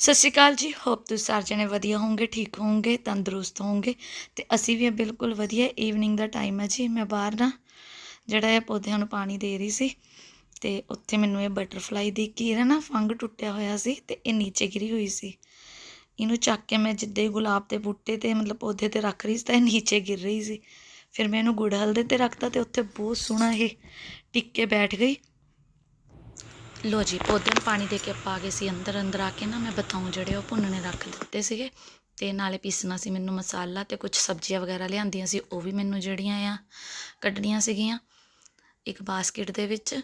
ਸਤਿ ਸ਼੍ਰੀ ਅਕਾਲ ਜੀ ਹੋਪ ਤੁਸੀਂ ਸਾਰੇ ਜਣੇ ਵਧੀਆ ਹੋਵੋਗੇ, ਠੀਕ ਹੋਵੋਗੇ, ਤੰਦਰੁਸਤ ਹੋਵੋਗੇ ਤੇ ਅਸੀਂ ਵੀ ਬਿਲਕੁਲ ਵਧੀਆ ਈਵਨਿੰਗ ਦਾ ਟਾਈਮ ਹੈ ਜੀ, ਮੈਂ ਬਾਹਰ ਨਾ ਜਿਹੜਾ ਇਹ ਪੌਦਿਆਂ ਨੂੰ ਪਾਣੀ ਦੇ ਰਹੀ ਸੀ ਤੇ ਉੱਥੇ ਮੈਨੂੰ ਇਹ ਬਟਰਫਲਾਈ ਦੀ ਕੀ ਇਹਦਾ ਨਾ ਫੰਗ ਟੁੱਟਿਆ ਹੋਇਆ ਸੀ ਤੇ ਇਹ ਨੀਚੇ ਗਿਰੀ ਹੋਈ ਸੀ। ਇਹਨੂੰ ਚੱਕ ਕੇ ਮੈਂ ਜਿੱਦੇ ਹੀ ਗੁਲਾਬ ਦੇ ਬੂਟੇ ਤੇ ਮਤਲਬ ਪੌਦੇ ਤੇ ਰੱਖ ਰਹੀ ਸੀ ਤਾਂ ਇਹ ਨੀਚੇ ਗਿਰ ਰਹੀ ਸੀ। ਫਿਰ ਮੈਂ ਇਹਨੂੰ ਗੁੜ ਹਲਦੇ ਤੇ ਰੱਖਤਾ ਤੇ ਉੱਥੇ ਬਹੁਤ ਸੋਹਣਾ ਇਹ ਟਿੱਕ ਕੇ ਬੈਠ ਗਈ। ਲੋ ਜੀ ਪੌਦੇ ਨੂੰ ਪਾਣੀ ਦੇ ਕੇ ਪਾ ਕੇ ਸੀ ਅੰਦਰ ਅੰਦਰ ਆ ਕੇ ਨਾ ਮੈਂ ਬਤਾਉਂ ਜਿਹੜੇ ਉਹ ਭੁੰਨਣੇ ਰੱਖ ਦਿੱਤੇ ਸੀਗੇ। ਤੇ ਨਾਲੇ ਪੀਸਣਾ ਸੀ ਮੈਨੂੰ ਮਸਾਲਾ ਤੇ ਕੁਝ ਸਬਜ਼ੀਆਂ ਵਗੈਰਾ ਲਿਆਂਦੀਆਂ ਸੀ, ਉਹ ਵੀ ਮੈਨੂੰ ਜਿਹੜੀਆਂ ਆ ਕੱਢਣੀਆਂ ਸੀਗੀਆਂ। ਇੱਕ ਬਾਸਕਟ ਦੇ ਵਿੱਚ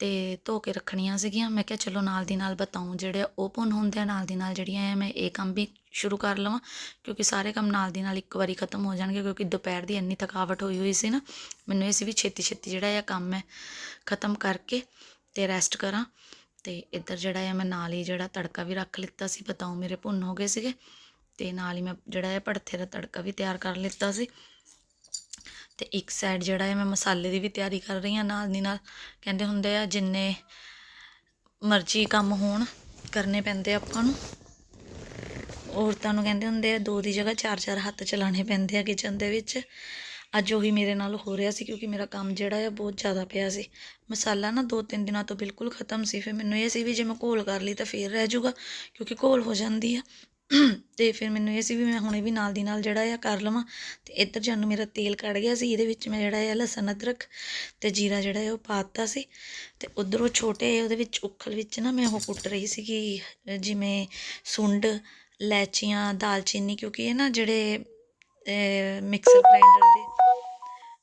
ਤੇ ਧੋ ਕੇ ਰੱਖਣੀਆਂ ਸੀਗੀਆਂ। ਮੈਂ ਕਿਹਾ ਚਲੋ ਨਾਲ ਦੀ ਨਾਲ ਬਤਾਉਂ ਜਿਹੜੇ ਆ ਉਹ ਭੁੰਨ ਹੁੰਦੇ ਆ, ਨਾਲ ਦੀ ਨਾਲ ਜਿਹੜੀਆਂ ਆ ਮੈਂ ਇਹ ਕੰਮ ਵੀ ਸ਼ੁਰੂ ਕਰ ਲਵਾਂ, ਕਿਉਂਕਿ ਸਾਰੇ ਕੰਮ ਨਾਲ ਦੀ ਨਾਲ ਇੱਕ ਵਾਰੀ ਖਤਮ ਹੋ ਜਾਣਗੇ, ਕਿਉਂਕਿ ਦੁਪਹਿਰ ਦੀ ਇੰਨੀ ਥਕਾਵਟ ਹੋਈ ਹੋਈ ਸੀ ਨਾ, ਮੈਨੂੰ ਇਹ ਸੀ ਵੀ ਛੇਤੀ ਛੇਤੀ ਜਿਹੜਾ ਆ ਕੰਮ ਹੈ ਖਤਮ ਕਰਕੇ ਤੇ ਰੈਸਟ ਕਰਾਂ। ਤੇ ਇੱਧਰ ਜਿਹੜਾ ਆ, ਮੈਂ ਨਾਲ ਹੀ ਜਿਹੜਾ ਤੜਕਾ ਵੀ ਰੱਖ ਲਿੱਤਾ ਸੀ ਬਤਾਉ ਮੇਰੇ ਭੁੰਨ ਹੋ ਗਏ ਸੀਗੇ। ਤੇ ਨਾਲ ਹੀ ਮੈਂ ਜਿਹੜਾ ਹੈ ਭੜਥੇ ਦਾ ਤੜਕਾ ਵੀ ਤਿਆਰ ਕਰ ਲਿੱਤਾ ਸੀ। ਤੇ ਇੱਕ ਸਾਈਡ ਜਿਹੜਾ ਹੈ ਮੈਂ ਮਸਾਲੇ ਦੀ ਵੀ ਤਿਆਰੀ ਕਰ ਰਹੀ ਹਾਂ ਨਾਲ ਦੀ ਨਾਲ। ਕਹਿੰਦੇ ਹੁੰਦੇ ਆ, ਜਿੰਨੇ ਮਰਜ਼ੀ ਕੰਮ ਹੋਣ, ਕਰਨੇ ਪੈਂਦੇ ਆ ਆਪਾਂ ਨੂੰ। ਔਰਤਾਂ ਨੂੰ ਕਹਿੰਦੇ ਹੁੰਦੇ ਆ, ਦੋ ਦੀ ਜਗ੍ਹਾ ਚਾਰ ਚਾਰ ਹੱਥ ਚਲਾਉਣੇ ਪੈਂਦੇ ਆ ਕਿਚਨ ਦੇ ਵਿੱਚ। ਅੱਜ ਉਹੀ ਮੇਰੇ ਨਾਲ ਹੋ ਰਿਹਾ ਸੀ ਕਿਉਂਕਿ ਮੇਰਾ ਕੰਮ ਜਿਹੜਾ ਹੈ ਬਹੁਤ ਜ਼ਿਆਦਾ ਪਿਆ ਸੀ। ਮਸਾਲਾ ਨਾ ਦੋ ਤਿੰਨ ਦਿਨਾਂ ਤੋਂ ਬਿਲਕੁਲ ਖਤਮ ਸੀ। ਫਿਰ ਮੈਨੂੰ ਇਹ ਸੀ ਵੀ ਜੇ ਮੈਂ ਘੋਲ ਕਰ ਲਈ ਤਾਂ ਫੇਰ ਰਹਿ ਜਾਊਗਾ ਕਿਉਂਕਿ ਘੋਲ ਹੋ ਜਾਂਦੀ ਆ। ਤੇ ਫਿਰ ਮੈਨੂੰ ਇਹ ਸੀ ਵੀ ਮੈਂ ਹੁਣੇ ਵੀ ਨਾਲ ਦੀ ਨਾਲ ਜਿਹੜਾ ਆ ਕਰ ਲਵਾਂ। ਤੇ ਇੱਧਰ ਜਾਨੂੰ ਮੇਰਾ ਤੇਲ ਕੱਢ ਗਿਆ ਸੀ। ਇਹਦੇ ਵਿੱਚ ਮੈਂ ਜਿਹੜਾ ਆ ਲਸਣ, ਅਦਰਕ ਤੇ ਜੀਰਾ ਜਿਹੜਾ ਹੈ ਉਹ ਪਾਤਾ ਸੀ। ਤੇ ਉਧਰੋਂ ਛੋਟੇ ਉਹਦੇ ਵਿੱਚ ਉਖਲ ਵਿੱਚ ਨਾ ਮੈਂ ਉਹ ਕੁੱਟ ਰਹੀ ਸੀਗੀ, ਜਿਵੇਂ ਸੁੰਡ, ਲੈਚੀਆਂ, ਦਾਲਚੀਨੀ ਕਿਉਂਕਿ ਇਹ ਨਾ ਜਿਹੜੇ ਮਿਕਸਰ ਗ੍ਰਾਈਂਡਰ ਦੇ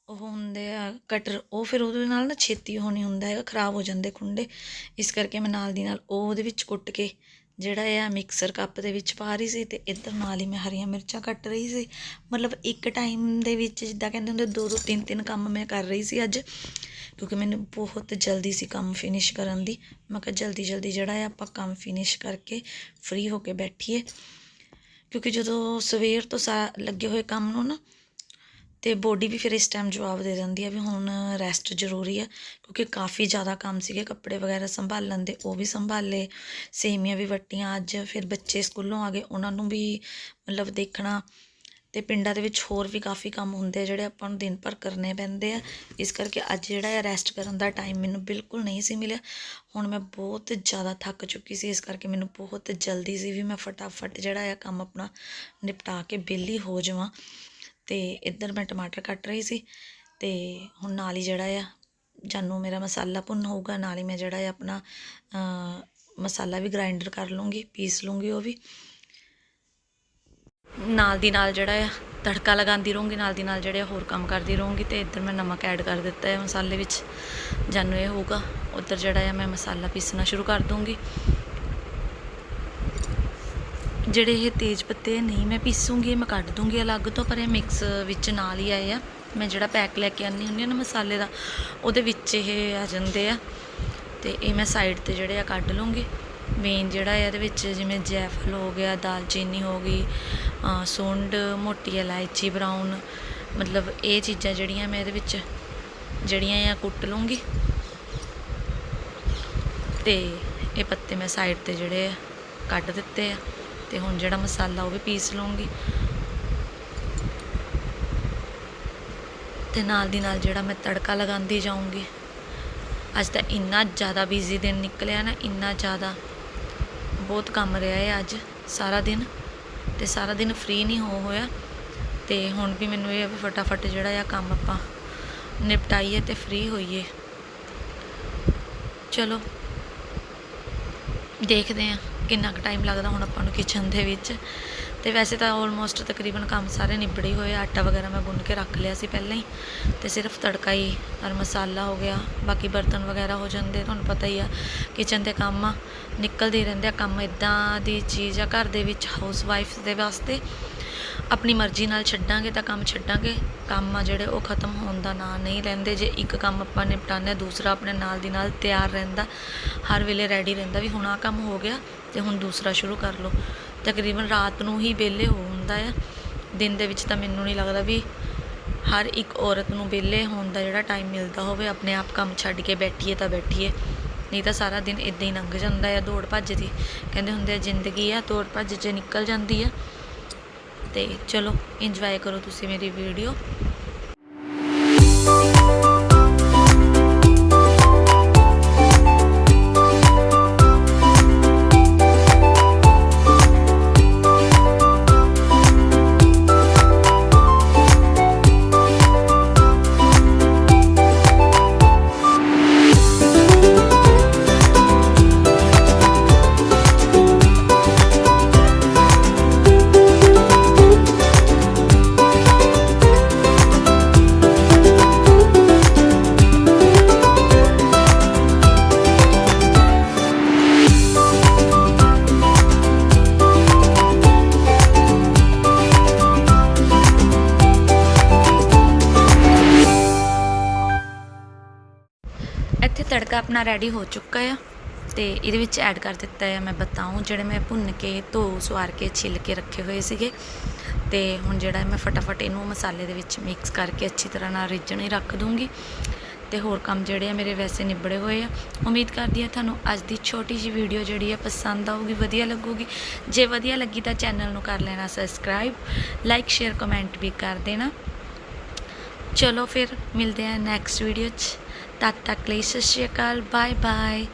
ਉਹ ਹੁੰਦੇ ਆ ਕਟਰ, ਉਹ ਫਿਰ ਉਹਦੇ ਨਾਲ ਨਾ ਛੇਤੀ ਉਹ ਨਹੀਂ ਹੁੰਦਾ ਹੈਗਾ, ਖਰਾਬ ਹੋ ਜਾਂਦੇ ਖੁੰਡੇ। ਇਸ ਕਰਕੇ ਮੈਂ ਨਾਲ ਦੀ ਨਾਲ ਉਹ ਉਹਦੇ ਵਿੱਚ ਕੁੱਟ ਕੇ ਜਿਹੜਾ ਆ ਮਿਕਸਰ ਕੱਪ ਦੇ ਵਿੱਚ ਪਾ ਰਹੀ ਸੀ ਤੇ ਇੱਧਰ ਨਾਲ ਹੀ ਮੈਂ ਹਰੀਆਂ ਮਿਰਚਾਂ ਕੱਟ ਰਹੀ ਸੀ। ਮਤਲਬ ਇੱਕ ਟਾਈਮ ਦੇ ਵਿੱਚ ਜਿੱਦਾਂ ਕਹਿੰਦੇ ਹੁੰਦੇ, ਦੋ ਦੋ ਤਿੰਨ ਤਿੰਨ ਕੰਮ ਮੈਂ ਕਰ ਰਹੀ ਸੀ ਅੱਜ। ਕਿਉਂਕਿ ਮੈਨੂੰ ਬਹੁਤ ਜਲਦੀ ਸੀ ਕੰਮ ਫਿਨਿਸ਼ ਕਰਨ ਦੀ। ਮੈਂ ਕਿਹਾ ਜਲਦੀ ਜਲਦੀ ਜਿਹੜਾ ਆ ਆਪਾਂ ਕੰਮ ਫਿਨਿਸ਼ ਕਰਕੇ ਫ੍ਰੀ ਹੋ ਕੇ ਬੈਠੀਏ। ਕਿਉਂਕਿ ਜਦੋਂ ਸਵੇਰ ਤੋਂ ਸਾ, ਲੱਗੇ ਹੋਏ ਕੰਮ ਨੂੰ ਨਾ ਤੇ ਬੋਡੀ ਵੀ ਫਿਰ ਇਸ ਟਾਈਮ ਜਵਾਬ ਦੇ ਦਿੰਦੀ ਆ ਵੀ ਹੁਣ ਰੈਸਟ ਜ਼ਰੂਰੀ ਹੈ ਕਿਉਂਕਿ ਕਾਫੀ ਜ਼ਿਆਦਾ ਕੰਮ ਸੀਗੇ, ਕੱਪੜੇ ਵਗੈਰਾ ਸੰਭਾਲਣ ਦੇ, ਉਹ ਵੀ ਸੰਭਾਲੇ, ਸੇਮੀਆਂ ਵੀ ਵੱਟੀਆਂ ਅੱਜ, ਫਿਰ ਬੱਚੇ ਸਕੂਲੋਂ ਆ ਗਏ, ਉਹਨਾਂ ਨੂੰ ਵੀ ਮਤਲਬ ਦੇਖਣਾ ਤੇ ਪਿੰਡਾਂ ਦੇ ਵਿੱਚ ਹੋਰ ਵੀ ਕਾਫੀ ਕੰਮ ਹੁੰਦੇ ਆ ਜਿਹੜੇ ਆਪਾਂ ਨੂੰ ਦਿਨ ਭਰ ਕਰਨੇ ਪੈਂਦੇ ਆ। ਇਸ ਕਰਕੇ ਅੱਜ ਜਿਹੜਾ ਹੈ ਰੈਸਟ ਕਰਨ ਦਾ ਟਾਈਮ ਮੈਨੂੰ ਬਿਲਕੁਲ ਨਹੀਂ ਸੀ ਮਿਲਿਆ। ਹੁਣ ਮੈਂ ਬਹੁਤ ਜ਼ਿਆਦਾ ਥੱਕ ਚੁੱਕੀ ਸੀ, ਇਸ ਕਰਕੇ ਮੈਨੂੰ ਬਹੁਤ ਜਲਦੀ ਸੀ ਵੀ ਮੈਂ ਫਟਾਫਟ ਜਿਹੜਾ ਆ ਕੰਮ ਆਪਣਾ ਨਿਪਟਾ ਕੇ ਵਿਹਲੀ ਹੋ ਜਾਵਾਂ। ਤੇ ਇੱਧਰ ਮੈਂ ਟਮਾਟਰ ਕੱਟ ਰਹੀ ਸੀ ਤੇ ਹੁਣ ਨਾਲ ਹੀ ਜਿਹੜਾ ਆ, ਜਾਨੂੰ ਮੇਰਾ ਮਸਾਲਾ ਭੁੰਨ ਹੋਊਗਾ, ਨਾਲ ਹੀ ਮੈਂ ਜਿਹੜਾ ਆ ਆਪਣਾ ਮਸਾਲਾ ਵੀ ਗ੍ਰਾਈਂਡਰ ਕਰ ਲੂੰਗੀ, ਪੀਸ ਲੂੰਗੀ ਉਹ ਵੀ। ਨਾਲ ਦੀ ਨਾਲ ਜਿਹੜਾ ਆ, ਤੜਕਾ ਲਗਾਉਂਦੀ ਰਹੂੰਗੀ, ਨਾਲ ਦੀ ਨਾਲ ਜਿਹੜੇ ਹੋਰ ਕੰਮ ਕਰਦੀ ਰਹੂੰਗੀ ਤੇ ਇੱਧਰ ਮੈਂ ਨਮਕ ਐਡ ਕਰ ਦਿੱਤਾ ਹੈ ਮਸਾਲੇ ਵਿੱਚ। ਜਾਨੂੰ ਇਹ ਹੋਊਗਾ, ਉੱਧਰ ਜਿਹੜਾ ਆ ਮੈਂ ਮਸਾਲਾ ਪੀਸਣਾ ਸ਼ੁਰੂ ਕਰ ਦੂੰਗੀ। ਜਿਹੜੇ ਇਹ ਤੇਜ ਪੱਤੇ ਨਹੀਂ, ਮੈਂ ਪੀਸੂੰਗੀ, ਮੈਂ ਕੱਢ ਦੂੰਗੀ ਅਲੱਗ ਤੋਂ, ਪਰ ਇਹ ਮਿਕਸ ਵਿੱਚ ਨਾਲ ਹੀ ਆਏ ਆ। ਮੈਂ ਜਿਹੜਾ ਪੈਕ ਲੈ ਕੇ ਆਨੀ ਹੁੰਦੀ ਆ ਨਾ ਮਸਾਲੇ ਦਾ, ਉਹਦੇ ਵਿੱਚ ਇਹ ਆ ਜਾਂਦੇ ਆ। ਤੇ ਇਹ ਮੈਂ ਸਾਈਡ ਤੇ ਜਿਹੜੇ ਆ ਕੱਢ ਲੂੰਗੀ। ਮੇਨ ਜਿਹੜਾ ਹੈ ਇਹਦੇ ਵਿੱਚ ਜਿਵੇਂ ਜੈਫਲ ਹੋ ਗਿਆ, ਦਾਲਚੀਨੀ ਹੋ ਗਈ ਸੁੰਡ, ਮੋਟੀ ਇਲਾਇਚੀ ਬਰਾਊਨ ਮਤਲਬ ਇਹ ਚੀਜ਼ਾਂ ਜਿਹੜੀਆਂ ਮੈਂ ਇਹਦੇ ਵਿੱਚ ਜਿਹੜੀਆਂ ਆ ਕੁੱਟ ਲੂੰਗੀ। ਤੇ ਇਹ ਪੱਤੇ ਮੈਂ ਸਾਈਡ ਤੇ ਜਿਹੜੇ ਆ ਕੱਢ ਦਿੱਤੇ ਆ। ਤੇ ਹੁਣ ਜਿਹੜਾ ਮਸਾਲਾ ਉਹ ਵੀ ਪੀਸ ਲਵਾਂਗੀ ਤੇ ਨਾਲ ਦੀ ਨਾਲ ਜਿਹੜਾ ਮੈਂ ਤੜਕਾ ਲਗਾਉਂਦੀ ਜਾਊਂਗੀ। ਅੱਜ ਤਾਂ ਇੰਨਾ ਜ਼ਿਆਦਾ ਬਿਜ਼ੀ ਦਿਨ ਨਿਕਲਿਆ ਨਾ, ਇੰਨਾ ਜ਼ਿਆਦਾ ਬਹੁਤ ਕੰਮ ਰਿਹਾ ਹੈ ਅੱਜ, ਸਾਰਾ ਦਿਨ। ਤੇ ਸਾਰਾ ਦਿਨ ਫ੍ਰੀ ਨਹੀਂ ਹੋ ਹੋਇਆ। ਤੇ ਹੁਣ ਵੀ ਮੈਨੂੰ ਇਹ ਫਟਾਫਟ ਜਿਹੜਾ ਆ ਕੰਮ ਆਪਾਂ ਨਿਪਟਾਈਏ ਤੇ ਫ੍ਰੀ ਹੋਈਏ। ਚਲੋ, ਦੇਖਦੇ ਆ। ਕਿੰਨਾ ਕੁ ਟਾਈਮ ਲੱਗਦਾ ਹੁਣ ਆਪਾਂ ਨੂੰ ਕਿਚਨ ਦੇ ਵਿੱਚ। ਤੇ ਵੈਸੇ ਤਾਂ ਆਲਮੋਸਟ ਤਕਰੀਬਨ ਕੰਮ ਸਾਰੇ ਨਿਬੜੇ ਹੋਏ ਆਟਾ ਵਗੈਰਾ ਮੈਂ ਗੁੰਨ ਕੇ ਰੱਖ ਲਿਆ ਸੀ ਪਹਿਲਾਂ ਹੀ। ਤੇ ਸਿਰਫ ਤੜਕਾ ਹੀ ਔਰ ਮਸਾਲਾ ਹੋ ਗਿਆ, ਬਾਕੀ ਬਰਤਨ ਵਗੈਰਾ ਹੋ ਜਾਂਦੇ, ਤੁਹਾਨੂੰ ਪਤਾ ਹੀ ਆ ਕਿਚਨ ਦੇ ਕੰਮ ਆ ਨਿਕਲਦੇ ਰਹਿੰਦੇ ਆ। ਕੰਮ ਇਦਾਂ ਦੀ ਚੀਜ਼ ਆ ਘਰ ਦੇ ਵਿੱਚ ਹਾਊਸ ਵਾਈਫ ਦੇ ਵਾਸਤੇ। ਆਪਣੀ ਮਰਜ਼ੀ ਨਾਲ ਛੱਡਾਂਗੇ ਤਾਂ ਕੰਮ ਛੱਡਾਂਗੇ। ਕੰਮ ਆ ਜਿਹੜੇ, ਉਹ ਖਤਮ ਹੋਣ ਦਾ ਨਾਂ ਨਹੀਂ ਲੈਂਦੇ। ਜੇ ਇੱਕ ਕੰਮ ਆਪਾਂ ਨਿਪਟਾਉਂਦੇ ਦੂਸਰਾ ਆਪਣੇ ਨਾਲ ਦੀ ਨਾਲ ਤਿਆਰ ਰਹਿੰਦਾ, ਹਰ ਵੇਲੇ ਰੈਡੀ ਰਹਿੰਦਾ ਵੀ ਹੁਣ ਆ ਕੰਮ ਹੋ ਗਿਆ ਤੇ ਹੁਣ ਦੂਸਰਾ ਸ਼ੁਰੂ ਕਰ ਲਓ। ਤਕਰੀਬਨ ਰਾਤ ਨੂੰ ਹੀ ਵਿਹਲੇ ਹੋ ਹੁੰਦਾ ਆ। ਦਿਨ ਦੇ ਵਿੱਚ ਤਾਂ ਮੈਨੂੰ ਨਹੀਂ ਲੱਗਦਾ ਵੀ ਹਰ ਇੱਕ ਔਰਤ ਨੂੰ ਵਿਹਲੇ ਹੋਣ ਦਾ ਜਿਹੜਾ ਟਾਈਮ ਮਿਲਦਾ ਹੋਵੇ, ਆਪਣੇ ਆਪ ਕੰਮ ਛੱਡ ਕੇ ਬੈਠੀਏ ਤਾਂ ਬੈਠੀਏ। ਨਹੀਂ ਤਾਂ ਸਾਰਾ ਦਿਨ ਇਦਾਂ ਹੀ ਲੰਘ ਜਾਂਦਾ ਆ ਦੌੜ ਭੱਜ ਦੀ ਕਹਿੰਦੇ ਹੁੰਦੇ ਆ, ਜ਼ਿੰਦਗੀ ਆ, ਦੌੜ ਭੱਜ 'ਚ ਨਿਕਲ ਜਾਂਦੀ ਆ। ਤੇ ਚਲੋ ਇੰਜੋਏ ਕਰੋ ਤੁਸੀਂ ਮੇਰੀ ਵੀਡੀਓ ਇੱਥੇ ਤੜਕਾ ਆਪਣਾ ਰੈਡੀ ਹੋ ਚੁੱਕਾ ਆ ਤੇ ਇਹਦੇ ਵਿੱਚ ਐਡ ਕਰ ਦਿੱਤਾ ਹੈ ਮੈਂ ਬਤਾਉਂ ਜਿਹੜੇ ਮੈਂ ਭੁੰਨ ਕੇ, ਧੋ, ਸਵਾਰ ਕੇ, ਛਿੱਲ ਕੇ ਰੱਖੇ ਹੋਏ ਸੀਗੇ। ਤੇ ਹੁਣ ਜਿਹੜਾ ਮੈਂ ਫਟਾਫਟ ਇਹਨੂੰ ਮਸਾਲੇ ਦੇ ਵਿੱਚ ਮਿਕਸ ਕਰਕੇ ਅੱਛੀ ਤਰ੍ਹਾਂ ਨਾਲ ਰਿੱਝਣ ਹੀ ਰੱਖ ਦੂੰਗੀ। ਤੇ ਹੋਰ ਕੰਮ ਜਿਹੜੇ ਆ ਮੇਰੇ ਵੈਸੇ ਨਿਬੜੇ ਹੋਏ ਆ। ਉਮੀਦ ਕਰਦੀ ਆ ਤੁਹਾਨੂੰ ਅੱਜ ਦੀ ਛੋਟੀ ਜਿਹੀ ਵੀਡੀਓ ਜਿਹੜੀ ਆ ਪਸੰਦ ਆਊਗੀ, ਵਧੀਆ ਲੱਗੂਗੀ। ਜੇ ਵਧੀਆ ਲੱਗੀ ਤਾਂ ਚੈਨਲ ਨੂੰ ਕਰ ਲੈਣਾ ਸਬਸਕ੍ਰਾਈਬ ਲਾਈਕ ਸ਼ੇਅਰ ਕਮੈਂਟ ਵੀ ਕਰ ਦੇਣਾ। ਚਲੋ ਫਿਰ ਮਿਲਦੇ ਆ ਨੈਕਸਟ ਵੀਡੀਓ 'ਚ। ਤਦ ਤੱਕ ਲਈ ਸਤਿ ਸ਼੍ਰੀ ਅਕਾਲ ਬਾਏ ਬਾਏ